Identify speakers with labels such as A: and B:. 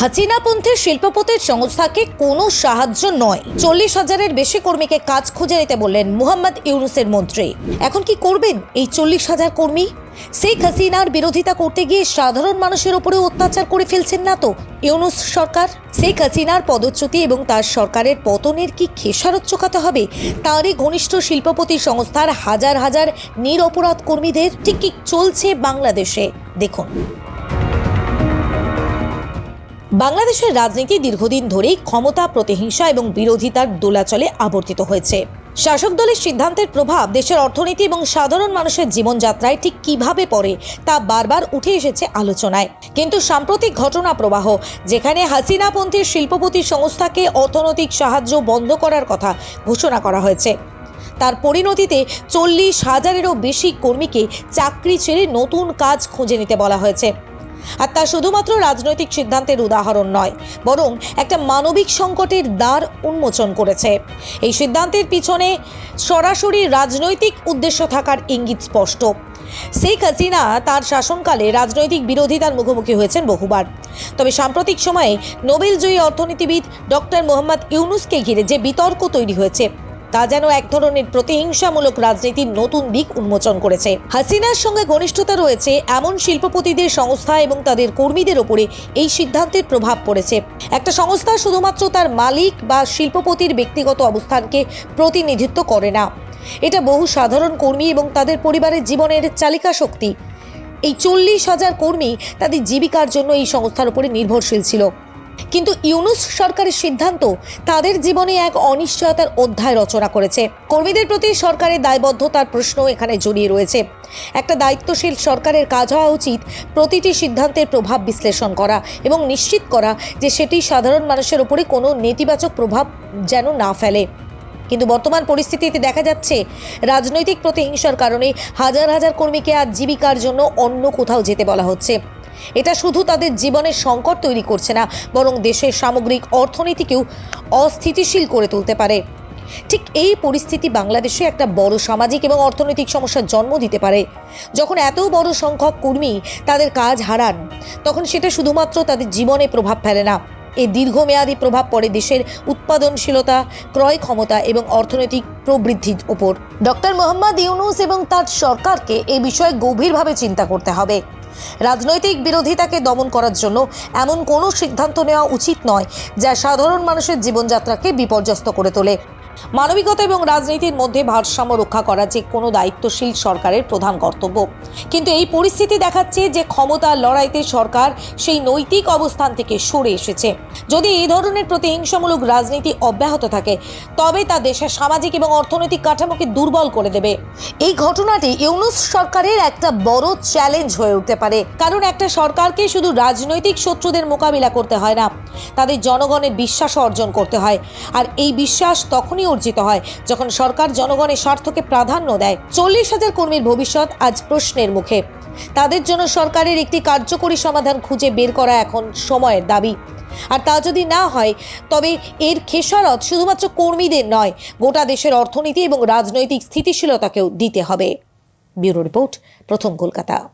A: হাসিনাপন্থীর শিল্পপতির সংস্থাকে কোনো সাহায্য নয়। চল্লিশ হাজারের বেশি কর্মীকে কাজ খুঁজে নিতে বললেন মুহাম্মদ ইউনুসের মন্ত্রী। এখন কি করবেন এই চল্লিশ হাজার কর্মী? শেখ হাসিনার বিরোধিতা করতে গিয়ে সাধারণ মানুষের উপরে অত্যাচার করে ফেলছেন না তো ইউনুস সরকার? শেখ হাসিনার পদচ্যুতি এবং তার সরকারের পতনের কি খেসারত চোকাতে হবে? তারই ঘনিষ্ঠ শিল্পপতি সংস্থার হাজার হাজার নিরপরাধ কর্মীদের ঠিক কি চলছে বাংলাদেশে? দেখুন। বাংলাদেশের রাজনীতি দীর্ঘদিন ধরেই ক্ষমতা, প্রতিহিংসা এবং বিরোধিতার দোলাচলে আবর্তিত হয়েছে। শাসক দলের সিদ্ধান্তের প্রভাব দেশের অর্থনীতি এবং সাধারণ মানুষের জীবনযাত্রায় ঠিক কীভাবে পড়ে তা বারবার উঠে এসেছে আলোচনায়। কিন্তু সাম্প্রতিক ঘটনা প্রবাহ, যেখানে হাসিনাপন্থীর শিল্পপতি সংস্থাকে অর্থনৈতিক সাহায্য বন্ধ করার কথা ঘোষণা করা হয়েছে, তার পরিণতিতে চল্লিশ হাজারেরও বেশি কর্মীকে চাকরি ছেড়ে নতুন কাজ খুঁজে নিতে বলা হয়েছে। আর তা শুধুমাত্র রাজনৈতিক সিদ্ধান্তের উদাহরণ নয়, বরং একটা মানবিক সংকটের দ্বার উন্মোচন করেছে। এই সিদ্ধান্তের পিছনে সরাসরি রাজনৈতিক উদ্দেশ্য থাকার ইঙ্গিত স্পষ্ট। শেখ হাসিনা তার শাসনকালে রাজনৈতিক বিরোধিতার মুখোমুখি হয়েছেন বহুবার। তবে সাম্প্রতিক সময়ে নোবেলজয়ী অর্থনীতিবিদ ডক্টর মোহাম্মদ ইউনুসকে ঘিরে যে বিতর্ক তৈরি হয়েছে তা যেন এক ধরনের প্রতিহিংসামূলক রাজনীতির নতুন দিক উন্মোচন করেছে। হাসিনার সঙ্গে ঘনিষ্ঠতা রয়েছে এমন শিল্পপতিদের সংস্থা এবং তাদের কর্মীদের ওপরে এই সিদ্ধান্তের প্রভাব পড়েছে। একটা সংস্থা শুধুমাত্র তার মালিক বা শিল্পপতির ব্যক্তিগত অবস্থানকে প্রতিনিধিত্ব করে না। এটা বহু সাধারণ কর্মী এবং তাদের পরিবারের জীবনের চালিকা শক্তি। এই চল্লিশ হাজার কর্মী তাদের জীবিকার জন্য এই সংস্থার উপরে নির্ভরশীল ছিল। কিন্তু ইউনুস সরকারের সিদ্ধান্ত তাদের জীবনে এক অনিশ্চয়তার অধ্যায় রচনা করেছে। কর্মীদের প্রতি সরকারের দায়বদ্ধতার প্রশ্ন এখানে জড়িয়ে রয়েছে। একটা দায়িত্বশীল সরকারের কাজ হওয়া উচিত প্রতিটি সিদ্ধান্তের প্রভাব বিশ্লেষণ করা এবং নিশ্চিত করা যে সেটি সাধারণ মানুষের উপরে কোনো নেতিবাচক প্রভাব যেন না ফেলে। কিন্তু বর্তমান পরিস্থিতিতে দেখা যাচ্ছে, রাজনৈতিক প্রতিহিংসার কারণে হাজার হাজার কর্মীকে আজ জীবিকার জন্য অন্য কোথাও যেতে বলা হচ্ছে। এটা শুধু তাদের জীবনের সংকট তৈরি করছে না, বরং দেশের সামগ্রিক অর্থনীতিকেও অস্থিতিশীল করে তুলতে পারে। ঠিক এই পরিস্থিতি বাংলাদেশে একটা বড় সামাজিক এবং অর্থনৈতিক সমস্যার জন্ম দিতে পারে। যখন এত বড় সংখ্যক কর্মী তাদের কাজ হারান, তখন সেটা শুধুমাত্র তাদের জীবনে প্রভাব ফেলে না। এই দীর্ঘমেয়াদী প্রভাব পড়ে দেশের উৎপাদনশীলতা, ক্রয় ক্ষমতা এবং অর্থনৈতিক প্রবৃদ্ধির ওপর ডক্টর মোহাম্মদ ইউনুস এবং তার সরকারকে এ বিষয়ে গভীরভাবে চিন্তা করতে হবে। রাজনৈতিক বিরোধিতাকে দমন করার জন্য এমন কোনো সিদ্ধান্ত নেওয়া উচিত নয় যা সাধারণ মানুষের জীবনযাত্রাকে বিপর্যস্ত করে তোলে। মানবিকতা এবং রাজনীতির মধ্যে ভারসাম্য রক্ষা করা যে কোনো দায়িত্বশীল সরকারের প্রধান কর্তব্য। কিন্তু এই পরিস্থিতি দেখাচ্ছে যে ক্ষমতার লড়াইতে সরকার সেই নৈতিক অবস্থান থেকে সরে এসেছে। যদি এই ধরনের প্রতিহিংসামূলক রাজনীতি অব্যাহত থাকে, তবে তা দেশের সামাজিক এবং অর্থনৈতিক কাঠামোকে দুর্বল করে দেবে। এই ঘটনাটি ইউনুস সরকারের একটা বড় চ্যালেঞ্জ হয়ে উঠতে পারে। কারণ একটা সরকারকে শুধু রাজনৈতিক শত্রুদের মোকাবিলা করতে হয় না, তাদের জনগণের বিশ্বাস অর্জন করতে হয়। আর এই বিশ্বাস তখনই অর্জিত হয়। যখন সরকার জনগণের স্বার্থকে প্রাধান্য দেয়, চল্লিশ হাজার কর্মীর ভবিষ্যৎ আজ প্রশ্নের মুখে। তাদের জন্য সরকারের একটি কার্যকরী সমাধান খুঁজে বের করা এখন সময়ের দাবি। আর তা যদি না হয়, তবে এর খেসারত শুধুমাত্র কর্মীদের নয়, গোটা দেশের অর্থনীতি এবং রাজনৈতিক স্থিতিশীলতাকেও দিতে হবে। ব্যুরো রিপোর্ট, প্রথম কলকাতা।